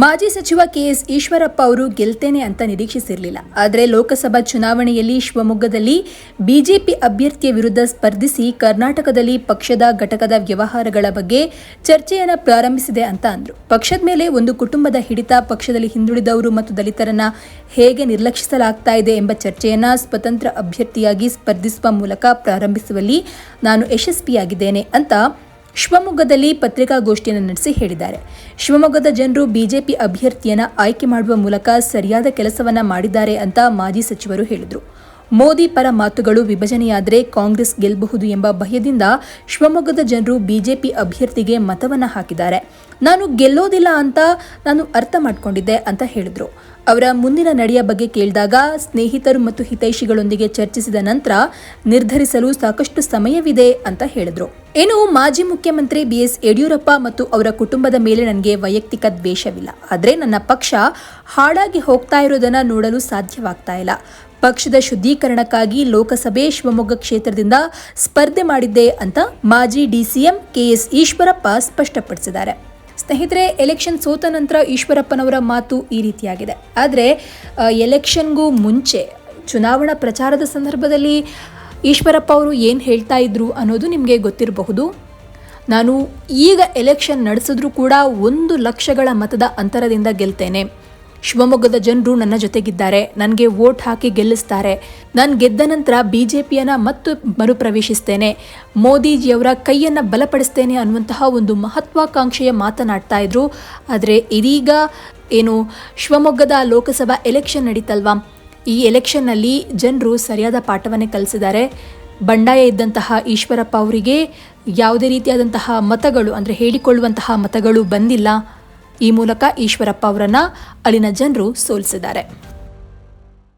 ಮಾಜಿ ಸಚಿವ ಕೆಎಸ್ ಈಶ್ವರಪ್ಪ ಅವರು ಗೆಲ್ತೇನೆ ಅಂತ ನಿರೀಕ್ಷಿಸಿರಲಿಲ್ಲ. ಆದರೆ ಲೋಕಸಭಾ ಚುನಾವಣೆಯಲ್ಲಿ ಶಿವಮೊಗ್ಗದಲ್ಲಿ ಬಿಜೆಪಿ ಅಭ್ಯರ್ಥಿಯ ವಿರುದ್ಧ ಸ್ಪರ್ಧಿಸಿ ಕರ್ನಾಟಕದಲ್ಲಿ ಪಕ್ಷದ ಘಟಕದ ವ್ಯವಹಾರಗಳ ಬಗ್ಗೆ ಚರ್ಚೆಯನ್ನು ಪ್ರಾರಂಭಿಸಿದೆ ಅಂತ ಅಂದರು. ಪಕ್ಷದ ಮೇಲೆ ಒಂದು ಕುಟುಂಬದ ಹಿಡಿತ ಪಕ್ಷದಲ್ಲಿ ಹಿಂದುಳಿದವರು ಮತ್ತು ದಲಿತರನ್ನ ಹೇಗೆ ನಿರ್ಲಕ್ಷಿಸಲಾಗ್ತಾ ಇದೆ ಎಂಬ ಚರ್ಚೆಯನ್ನು ಸ್ವತಂತ್ರ ಅಭ್ಯರ್ಥಿಯಾಗಿ ಸ್ಪರ್ಧಿಸುವ ಮೂಲಕ ಪ್ರಾರಂಭಿಸುವಲ್ಲಿ ನಾನು ಯಶಸ್ವಿಯಾಗಿದ್ದೇನೆ ಅಂತ ಶಿವಮೊಗ್ಗದಲ್ಲಿ ಪತ್ರಿಕಾಗೋಷ್ಠಿಯನ್ನು ನಡೆಸಿ ಹೇಳಿದ್ದಾರೆ. ಶಿವಮೊಗ್ಗದ ಜನರು ಬಿಜೆಪಿ ಅಭ್ಯರ್ಥಿಯನ್ನು ಆಯ್ಕೆ ಮಾಡುವ ಮೂಲಕ ಸರಿಯಾದ ಕೆಲಸವನ್ನ ಮಾಡಿದ್ದಾರೆ ಅಂತ ಮಾಜಿ ಸಚಿವರು ಹೇಳಿದರು. ಮೋದಿ ಪರ ಮಾತುಗಳು ವಿಭಜನೆಯಾದರೆ ಕಾಂಗ್ರೆಸ್ ಗೆಲ್ಲಬಹುದು ಎಂಬ ಭಯದಿಂದ ಶಿವಮೊಗ್ಗದ ಜನರು ಬಿಜೆಪಿ ಅಭ್ಯರ್ಥಿಗೆ ಮತವನ್ನ ಹಾಕಿದ್ದಾರೆ. ನಾನು ಗೆಲ್ಲೋದಿಲ್ಲ ಅಂತ ನಾನು ಅರ್ಥ ಮಾಡಿಕೊಂಡಿದ್ದೆ ಅಂತ ಹೇಳಿದರು. ಅವರ ಮುಂದಿನ ನಡೆಯ ಬಗ್ಗೆ ಕೇಳಿದಾಗ ಸ್ನೇಹಿತರು ಮತ್ತು ಹಿತೈಷಿಗಳೊಂದಿಗೆ ಚರ್ಚಿಸಿದ ನಂತರ ನಿರ್ಧರಿಸಲು ಸಾಕಷ್ಟು ಸಮಯವಿದೆ ಅಂತ ಹೇಳಿದ್ರು. ಇನ್ನು ಮಾಜಿ ಮುಖ್ಯಮಂತ್ರಿ ಬಿ ಎಸ್ ಯಡಿಯೂರಪ್ಪ ಮತ್ತು ಅವರ ಕುಟುಂಬದ ಮೇಲೆ ನನಗೆ ವೈಯಕ್ತಿಕ ದ್ವೇಷವಿಲ್ಲ. ಆದರೆ ನನ್ನ ಪಕ್ಷ ಹಾಳಾಗಿ ಹೋಗ್ತಾ ಇರೋದನ್ನು ನೋಡಲು ಸಾಧ್ಯವಾಗ್ತಾ ಇಲ್ಲ. ಪಕ್ಷದ ಶುದ್ಧೀಕರಣಕ್ಕಾಗಿ ಲೋಕಸಭೆ ಶಿವಮೊಗ್ಗ ಕ್ಷೇತ್ರದಿಂದ ಸ್ಪರ್ಧೆ ಮಾಡಿದ್ದೆ ಅಂತ ಮಾಜಿ ಡಿಸಿಎಂ ಕೆಎಸ್ ಈಶ್ವರಪ್ಪ ಸ್ಪಷ್ಟಪಡಿಸಿದ್ದಾರೆ. ಸ್ನೇಹಿತರೆ, ಎಲೆಕ್ಷನ್ ಸೋತ ನಂತರ ಈಶ್ವರಪ್ಪನವರ ಮಾತು ಈ ರೀತಿಯಾಗಿದೆ. ಆದರೆ ಎಲೆಕ್ಷನ್ಗೂ ಮುಂಚೆ ಚುನಾವಣಾ ಪ್ರಚಾರದ ಸಂದರ್ಭದಲ್ಲಿ ಈಶ್ವರಪ್ಪ ಅವರು ಏನು ಹೇಳ್ತಾ ಇದ್ರು ಅನ್ನೋದು ನಿಮಗೆ ಗೊತ್ತಿರಬಹುದು. ನಾನು ಈಗ ಎಲೆಕ್ಷನ್ ನಡೆಸಿದ್ರೂ ಕೂಡ ಒಂದು ಲಕ್ಷಗಳ ಮತದ ಅಂತರದಿಂದ ಗೆಲ್ತೇನೆ. ಶಿವಮೊಗ್ಗದ ಜನರು ನನ್ನ ಜೊತೆಗಿದ್ದಾರೆ. ನನಗೆ ವೋಟ್ ಹಾಕಿ ಗೆಲ್ಲಿಸ್ತಾರೆ. ನಾನು ಗೆದ್ದ ನಂತರ ಬಿ ಜೆ ಪಿಯನ್ನು ಮತ್ತು ಮರುಪ್ರವೇಶಿಸ್ತೇನೆ. ಮೋದಿಜಿಯವರ ಕೈಯನ್ನು ಬಲಪಡಿಸ್ತೇನೆ ಅನ್ನುವಂತಹ ಒಂದು ಮಹತ್ವಾಕಾಂಕ್ಷೆಯ ಮಾತನಾಡ್ತಾ ಇದ್ರು. ಆದರೆ ಇದೀಗ ಏನು ಶಿವಮೊಗ್ಗದ ಲೋಕಸಭಾ ಎಲೆಕ್ಷನ್ ನಡೀತಲ್ವಾ? ಈ ಎಲೆಕ್ಷನ್ನಲ್ಲಿ ಜನರು ಸರಿಯಾದ ಪಾಠವನ್ನೇ ಕಲಿಸಿದ್ದಾರೆ. ಬಂಡಾಯ ಇದ್ದಂತಹ ಈಶ್ವರಪ್ಪ ಅವರಿಗೆ ಯಾವುದೇ ರೀತಿಯಾದಂತಹ ಮತಗಳು, ಅಂದರೆ ಹೇಳಿಕೊಳ್ಳುವಂತಹ ಮತಗಳು ಬಂದಿಲ್ಲ. ಈ ಮೂಲಕ ಈಶ್ವರಪ್ಪ ಅವರನ್ನು ಅಲ್ಲಿನ ಜನರು ಸೋಲಿಸಿದ್ದಾರೆ.